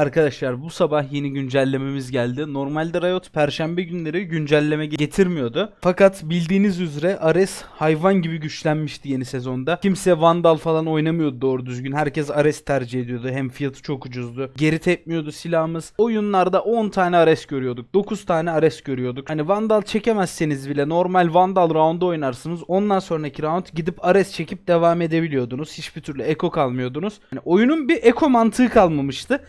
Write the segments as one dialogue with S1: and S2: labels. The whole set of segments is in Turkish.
S1: Arkadaşlar bu sabah yeni güncellememiz geldi. Normalde Riot perşembe günleri güncelleme getirmiyordu. Fakat bildiğiniz üzere Ares hayvan gibi güçlenmişti yeni sezonda. Kimse Vandal falan oynamıyordu doğru düzgün. Herkes Ares tercih ediyordu. Hem fiyatı çok ucuzdu. Geri tepmiyordu silahımız. Oyunlarda 10 tane Ares görüyorduk. 9 tane Ares görüyorduk. Hani Vandal çekemezseniz bile normal Vandal round'u oynarsınız. Ondan sonraki round gidip Ares çekip devam edebiliyordunuz. Hiçbir türlü eko kalmıyordunuz. Hani oyunun bir eko mantığı kalmamıştı.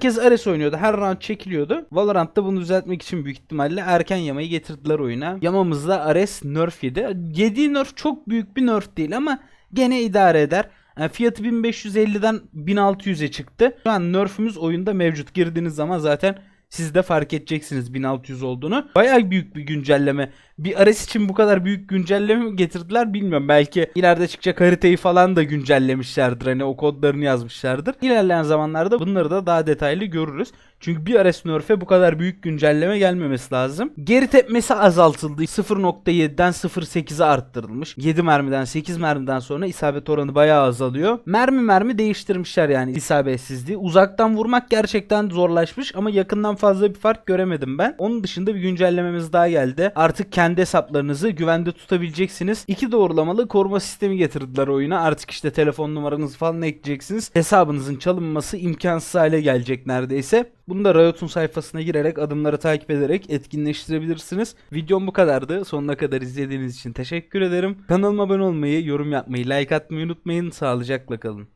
S1: Herkes Ares oynuyordu. Her round çekiliyordu. Valorant'ta bunu düzeltmek için büyük ihtimalle erken yamayı getirdiler oyuna. Yamamızda Ares nerf yedi. Yediği nerf çok büyük bir nerf değil ama gene idare eder. Yani fiyatı 1550'den 1600'e çıktı. Şu an nerf'ümüz oyunda mevcut. Girdiğiniz zaman zaten siz de fark edeceksiniz 1600 olduğunu. Bayağı büyük bir güncelleme. Bir Ares için bu kadar büyük güncelleme mi getirdiler bilmiyorum. Belki ileride çıkacak haritayı falan da güncellemişlerdir. Hani o kodlarını yazmışlardır. İlerleyen zamanlarda bunları da daha detaylı görürüz. Çünkü bir Ares Nerf'e bu kadar büyük güncelleme gelmemesi lazım. Geri tepmesi azaltıldı. 0.7'den 0.8'e arttırılmış. 7 mermiden 8 mermiden sonra isabet oranı bayağı azalıyor. Mermi mermi değiştirmişler yani isabetsizliği. Uzaktan vurmak gerçekten zorlaşmış ama yakından fazla bir fark göremedim ben. Onun dışında bir güncellememiz daha geldi. Artık kendi hesaplarınızı güvende tutabileceksiniz. İki doğrulamalı koruma sistemi getirdiler oyuna. Artık işte telefon numaranızı falan ekleyeceksiniz. Hesabınızın çalınması imkansız hale gelecek neredeyse. Bunu da Riot'un sayfasına girerek adımları takip ederek etkinleştirebilirsiniz. Videom bu kadardı. Sonuna kadar izlediğiniz için teşekkür ederim. Kanalıma abone olmayı, yorum yapmayı, like atmayı unutmayın. Sağlıcakla kalın.